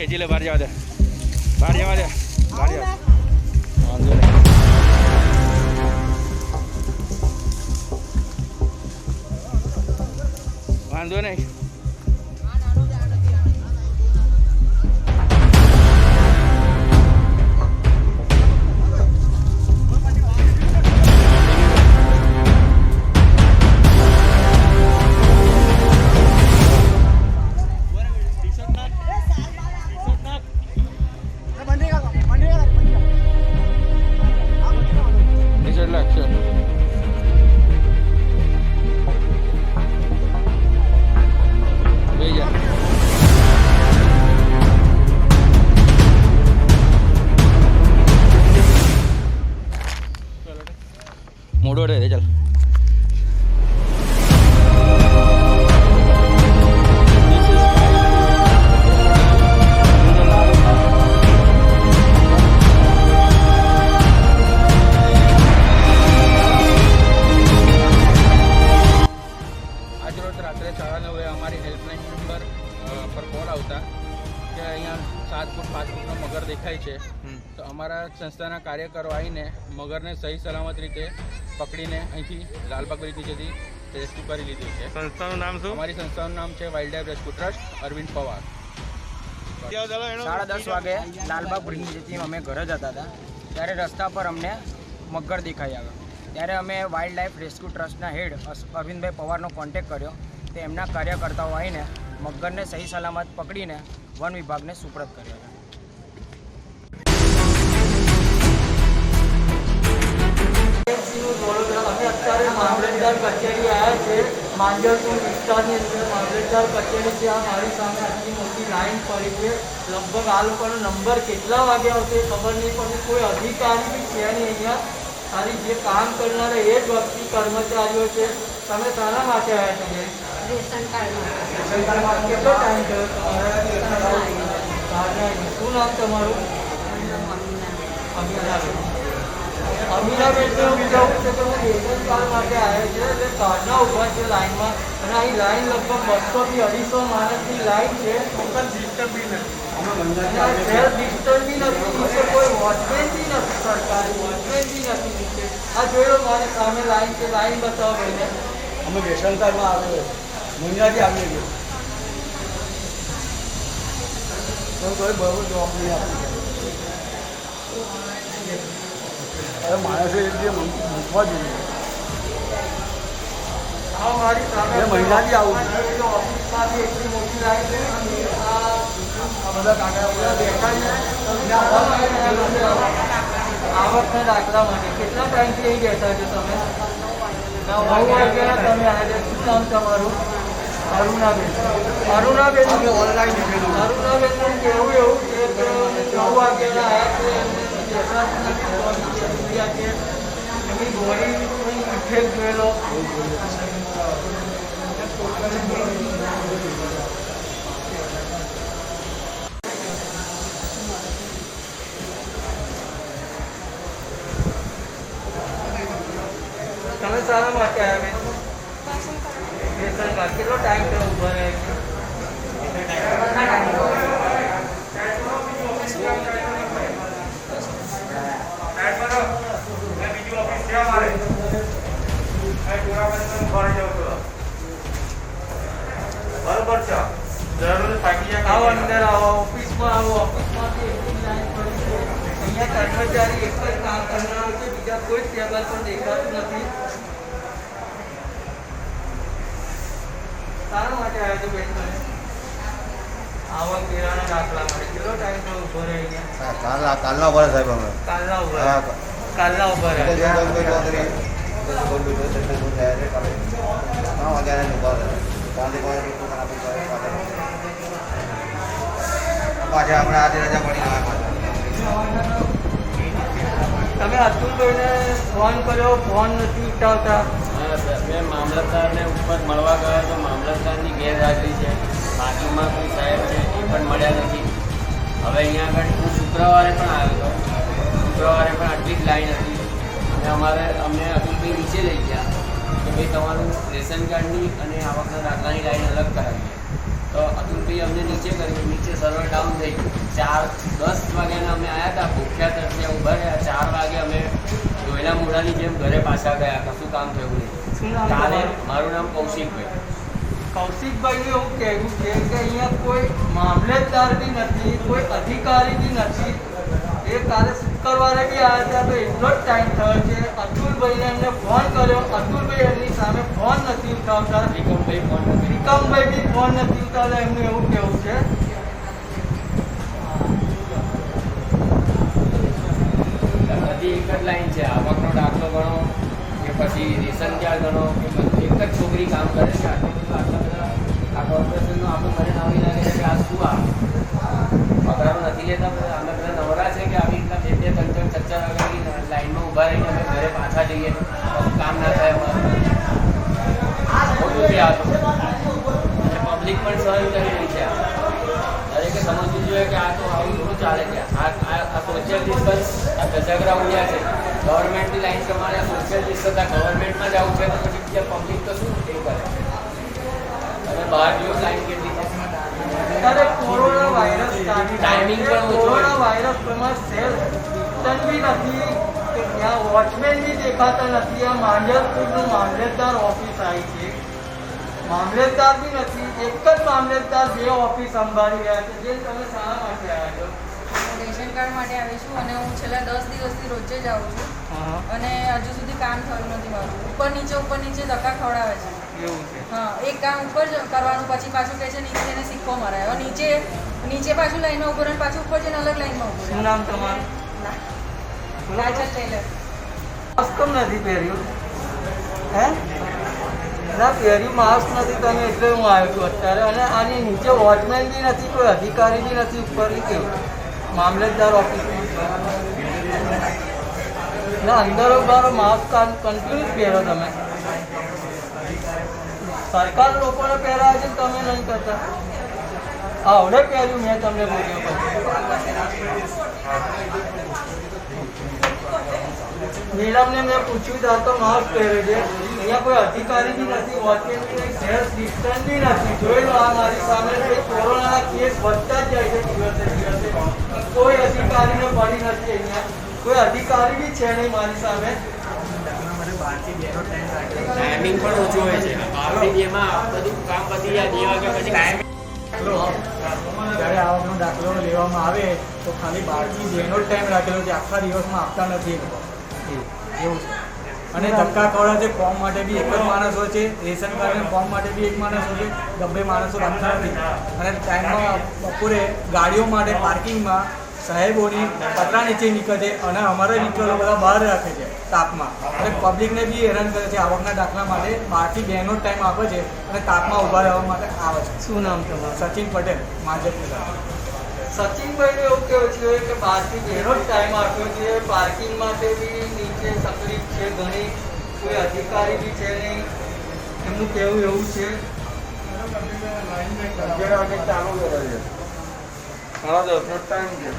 ખેંચી લે બહાર જવા દે. બહાર જવા દે. બહાર વાંધો નહીં વાંધો નહીં. મોડો રે ચાલ. રાત્રે સાડા નવે અમારી હેલ્પલાઇન નંબર પર કોલ આવતા કે અહીંયા સાત ફૂટ પાંચ ફૂટનો મગર દેખાય છે. તો અમારા સંસ્થાના કાર્યકરો આવીને મગરને સહી સલામત રીતે પકડીને અહીંથી લાલબાગ બગીચી જતી રેસ્ક્યુ કરી લીધી છે. સંસ્થાનું નામ શું? અમારી સંસ્થાનું નામ છે wild life rescue trust Arvind Pawar. સાડા દસ વાગે લાલબાગ બ્રિજથી અમે ઘરે જતા હતા. ત્યારે રસ્તા પર અમને મગર દેખાઈ આવ્યો. ત્યારે અમે વાઇલ્ડ લાઈફ રેસ્ક્યુ ટ્રસ્ટના હેડ અરવિંદભાઈ પવારનો કોન્ટેક કર્યો. તો એમના કાર્યકર્તાઓ આવીને મગરને સહી સલામત પકડીને વન વિભાગને સુપ્રત કર્યો. કેટલા વાગ્યા કોઈ અધિકારી જે કામ કરનારા એ જ કર્મચારીઓ છે તમે શાના માટે આવ્યા તમારે શું નામ તમારું અમીનાબેન અમીનાબેન તો એવું કહેવું છે કે હું રેશન કાર્ડ માટે આવ્યો છે એટલે કાર્ડના ઊભા છે લાઈનમાં અને અહીં લાઈન લગભગ બસો થી અઢીસો માણસની લાઈન છે. અને આ સેલ્ફ ડિસ્ટન્સ બી નથી. નીચે કોઈ વોચમેન બી નથી સરકારી વોચમેન બી નથી નીચે. આ જોયો મારે સામે લાઈન છે લાઈન બતાવો ભાઈને અમે રેશન કાર્ડમાં આવે મહિનાથી આવીએ છીએ. તો કોઈ બરોબર જવાબ નહીં આપી હવે માણસો એક જે મૂકવા જોઈએ આ મારી સામે બે મહિનાથી આવું છું. ઓફિસમાંથી એટલી મોટી લાઈન છે અને આ આ બધા કાકા બધા દેખાય છે આવકના દાખલા માટે કેટલા ટાઈમથી અહીં બેઠા છો તમે નવ વાગ્યા તમે આજે શું નામ તમારું અરુણાબેન અરુણાબેન આપણે ઓનલાઈન નીકળેલું અરુણાબેનનું કહેવું એવું છે કે નવ વાગ્યાના આવ્યા છે એમને બેઠા નથી પહોંચી ગયા છે એમની બોડી ઇફેક્ટ જોયેલો તમે શાના માટે આવ્યા બેન રેશન કાર્ડ કેટલો ટાઈમ થયો ઊભા રહે છે આવો અંદર આવો ઓફિસમાં આવો ઓફિસમાંથી એટલી લાઈન પડી છે અહીંયા કર્મચારી એક જ કામ કરનાર છે બીજા કોઈ ટેબલ પર દેખાતું નથી શાના માટે આવ્યા છો બેન તમે આવક વેરાના દાખલા માટે કેટલો ટાઈમ તો ઊભો રહે અહીંયા કાલના કાલના વર્ષ સાહેબ અમે કાલના ઊભા હા. રહે. કાલના ઉપર રહે. પાછા આપણે આજે રજા પડી ગયા તમે અતુલભાઈને ફોન કર્યો ફોન નથી ઉઠાવતા. મેં મામલતદારને ઉપર મળવા ગયો તો મામલતદારની ગેરહાજરી છે. બાજુમાં કોઈ સાહેબ છે એ પણ મળ્યા નથી. હવે અહીંયા આગળ હું શુક્રવારે પણ આવ્યો હતો. શુક્રવારે પણ આટલી જ લાઈન હતી. અને અમારે અમને અતુલભાઈ નીચે લઈ ગયા. કે ભાઈ તમારું રેશન કાર્ડની અને આવકના દાખલાની લાઈન અલગ કરાવી છે. તો અતુલભાઈ અમને નીચે કર્યું નીચે સર્વર ડાઉન થઈ ગયું. ચાર દસ વાગ્યાના અમે આવ્યા હતા. ભૂખ્યા તરફે ઊભા રહ્યા. ચાર વાગે અમે ધોયલા મોઢાની જેમ ઘરે પાછા ગયા કશું કામ થયું નહીં. કાલે મારું નામ કૌશિકભાઈ. કૌશિકભાઈ એવું કહેવું છે કે અહીંયા કોઈ મામલતદાર બી નથી કોઈ અધિકારી બી નથી. એ કાલે શુક્રવારે બી આવ્યા હતા તો એટલો જ ટાઈમ થયો છે. અતુલભાઈને એમને ફોન કર્યો. અતુલભાઈ એમની સામે ફોન નથી ઉઠાવતા. વિક્રમભાઈ ફોન નથી. વિક્રમભાઈ બી ફોન નથી ઉઠાવતા. એમનું એવું કહેવું છે. બધી એક જ લાઈન છે. આવકનો દાખલો ગણો કે પછી રેશન કાર્ડ ગણો કે એક જ છોકરી કામ કરે છે. આટલું બધું આટલા બધા આ કોર્પોરેશનનો આપણું મને નવી લાગે છે કે આ શું આ? પગારો નથી લેતા અમે બધા નવરા છે કે આવી રીતના બે બે ત્રણ ત્રણ ચાર ચાર વાગ્યાની લાઈનમાં ઊભા રહીને અમે ઘરે પાછા જઈએ કશું કામ ના થાય અમારું ખોટું છે આ તો અને પબ્લિક પણ સહન કરી રહી છે આ. દરેકે સમજવું જોઈએ કે આ તો આવું થોડું ચાલે છે આ આ આ સોશિયલ ડિસ્ટન્સ આ ગજાગરા ઉડ્યા છે ગવર્મેન્ટની લાઈન પ્રમાણે આ સોશિયલ ડિસ્ટન્સ આ ગવર્મેન્ટમાં જ આવું છે તો પછી બીજા પબ્લિક તો શું એ કરે અને બહાર જો લાઈન કેટલી છે ત્યારે કોરોના વાયરસ ચાલી Timing રહ્યો પણ છે. ઓછો કોરોના હોય. વાયરસ પ્રમાણે સેલ્ફ ડિસ્ટન્સ નથી કે ત્યાં વોચમેન બી દેખાતા નથી. આ માંજલપુરનું મામલતદાર ઓફિસ આવી છે. મામલતદાર બી નથી એક જ મામલતદાર બે ઓફિસ સંભાળી રહ્યા છે. જે તમે શાના માટે આવ્યા છો. રેશન કાર્ડ માટે આવી છું અને હું છેલ્લા દસ દિવસથી રોજે જ આવું છું. અને હજુ સુધી કામ થયું નથી મારું. ઉપર નીચે ઉપર નીચે ધક્કા ખવડાવે છે. હા એક કામ ઉપર જ કરવાનું પછી પાછું કહે છે નીચે એને સિક્કો મરાયો. નીચે નીચે પાછું લાઈનમાં ઊભો પાછું ઉપર જઈને અલગ લાઈનમાં ઊભો શું નામ તમારું? માસ્ક નથી પહેર્યું. હે? ના, પહેર્યું માસ્ક નથી તમે, એટલે હું આવ્યો છું અત્યારે. અને આની નીચે વોચમેન બી નથી, કોઈ અધિકારી બી નથી ઉપરની કેવું મામલતદાર ઓફિસમાં ના અંદર મારો માસ્ક કન્ટિન્યુ પહેરો તમે. સરકાર લોકોને પહેરાવે છે તમે નહીં કરતા આવડે કર્યો, મેં તમને બોલ્યો મેડમને મેં પૂછ્યું તો તો માસ્ક પહેરે છે. અહીંયા કોઈ અધિકારી બી નથી વોચમેન બી નહીં સેલ્ફ ડિસ્ટન્સ બી નથી. જોઈ લો, આ મારી સામે કોરોનાના કેસ વધતા જ જાય છે દિવસે દિવસે. કોઈ અધિકારીને પડી નથી અહીંયા. કોઈ અધિકારી બી છે નહીં મારી સામે. ટાઈમિંગ પણ ઓછું હોય છે. બધું કામ પતી જાય, બે વાગ્યા ટાઈમ જ્યારે આવકનો દાખલો લેવામાં આવે તો ખાલી બારથી જેનો જ ટાઈમ રાખેલો છે આખા દિવસમાં આપતા નથી. એવું છે. અને ધક્કા ખવડા છે ફોર્મ માટે બી એક જ માણસ હોય છે રેશન કાર્ડ ફોર્મ માટે બી એક માણસ હોય છે ગમે માણસો રાખતા નથી. અને ટાઈમમાં બપોરે ગાડીઓ માટે પાર્કિંગમાં સાહેબોની પતરા નીચે નીકળે છે અને અમારા મિત્રો બધા બહાર રાખે છે. તાપમાં. અને પબ્લિકને બી હેરાન કરે છે આવકના દાખલા માટે. બારથી બેનો જ ટાઈમ આપે છે અને તાપમાં ઊભા રહેવા માટે આવે છે. શું નામ તમારું? સચિન પટેલ માજપુરા સચિનભાઈનું એવું કહેવું છે કે બહારથી બેનો જ ટાઈમ આપ્યો છે. પાર્કિંગ માટે બી નીચે તકલીફ છે ઘણી. કોઈ અધિકારી બી છે નહીં. એમનું કહેવું એવું છે. અગિયાર વાગે ચાલુ કરે છે સાડા દસનો ટાઈમ છે.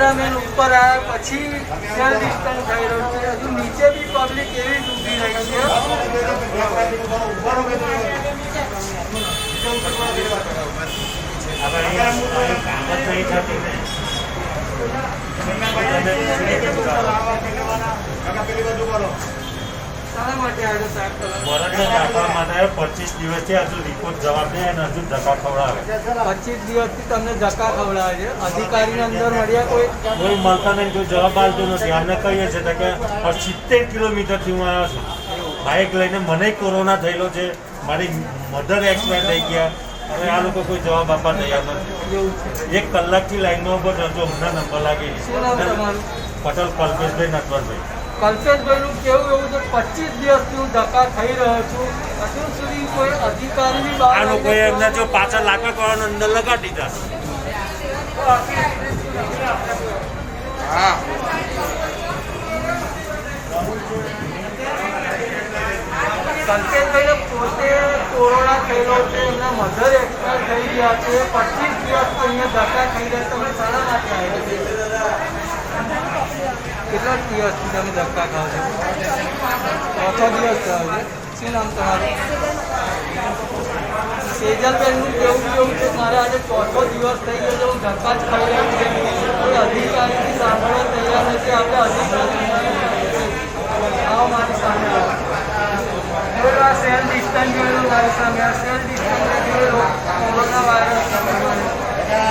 કેમેરામેન ઉપર આવ્યા પછી સેલ ડિસ્ટન્સ થઈ રહ્યું છે. હજુ નીચે બી પબ્લિક એવી જ ઊભી રહી છે. પેલી માટે આવ્યો વરદને દાખલા માટે પચીસ દિવસથી હજુ રિપોર્ટ જવાબ દે અને હજુ ધક્કા ખવડાવે. પચીસ દિવસથી તમને ધક્કા ખવડાવે છે. અધિકારીને અંદર મળ્યા કોઈ? કોઈ મળતા નહીં કોઈ જવાબ આપતો નથી. અમને કહીએ છીએ કે સિત્તેર કિલોમીટરથી હું આવ્યો છું. બાઇક લઈને મને કોરોના થયેલો છે. મારી મધર એક્સપાયર થઈ ગયા. હવે આ લોકો કોઈ જવાબ આપવા તૈયાર નથી. એક કલાકથી લાઈનમાં ઊભો હજુ હમણાં નંબર લાગી પટેલ કલ્પેશભાઈ નટવરભાઈ. કલ્પેશભાઈનું કેવું એવું છે? પચીસ દિવસથી હું ધક્કા થઈ રહ્યો છું. હજુ સુધી કોઈ અધિકારી બહાર આ લોકોએ એમને જો પાછળ લાકડા કરવાનો અંદર લગાડી દીધા. હા. કલ્પેશભાઈને પોતે કોરોના થયેલો છે એમના મધર એક્સપાયર થઈ ગયા છે. પચીસ દિવસ તો અહીંયા ધક્કા થઈ રહ્યા તમે આવ્યા છે. કેટલા દિવસથી તમે ધક્કા ખાવ છો? ચોથો દિવસ થયો છે. શું નામ તમારું? સેજલબેનનું કેવું કેવું છે? મારે આજે ચોથો દિવસ થઈ ગયો છે. હું ધક્કા જ ખાઈ રહ્યો છે. કોઈ અધિકારીથી સાંભળવા તૈયાર નથી. આપણે અધિકારી આવો મારી સામે આવો. આ સેલ ડિસ્ટન્સ જોયેલો મારી સામે. આ સેલ ડિસ્ટન્સ જોયેલો કોરોના વાયરસ એ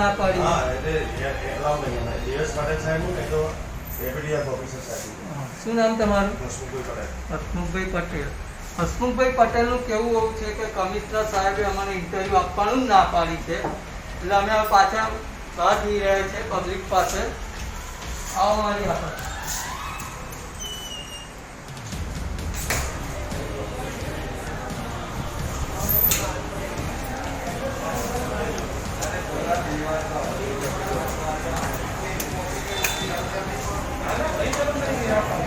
છે? કેટલા દિવસથી ધક્કા ખાઓ છો? શું નામ તમારું આવો તો એપીડીએફ ઓફિસર સાહેબ શું નામ તમારું? હસમુખભાઈ પટેલ. હસમુખભાઈ પટેલનું કેવું એવું છે કે કમિશનર સાહેબે અમને ઇન્ટરવ્યૂ આપવાનું ના પાડી છે. એટલે અમે પાછા બહાર જઈ રહ્યા છે પબ્લિક પાસે. આવો મારી હાથે Yeah.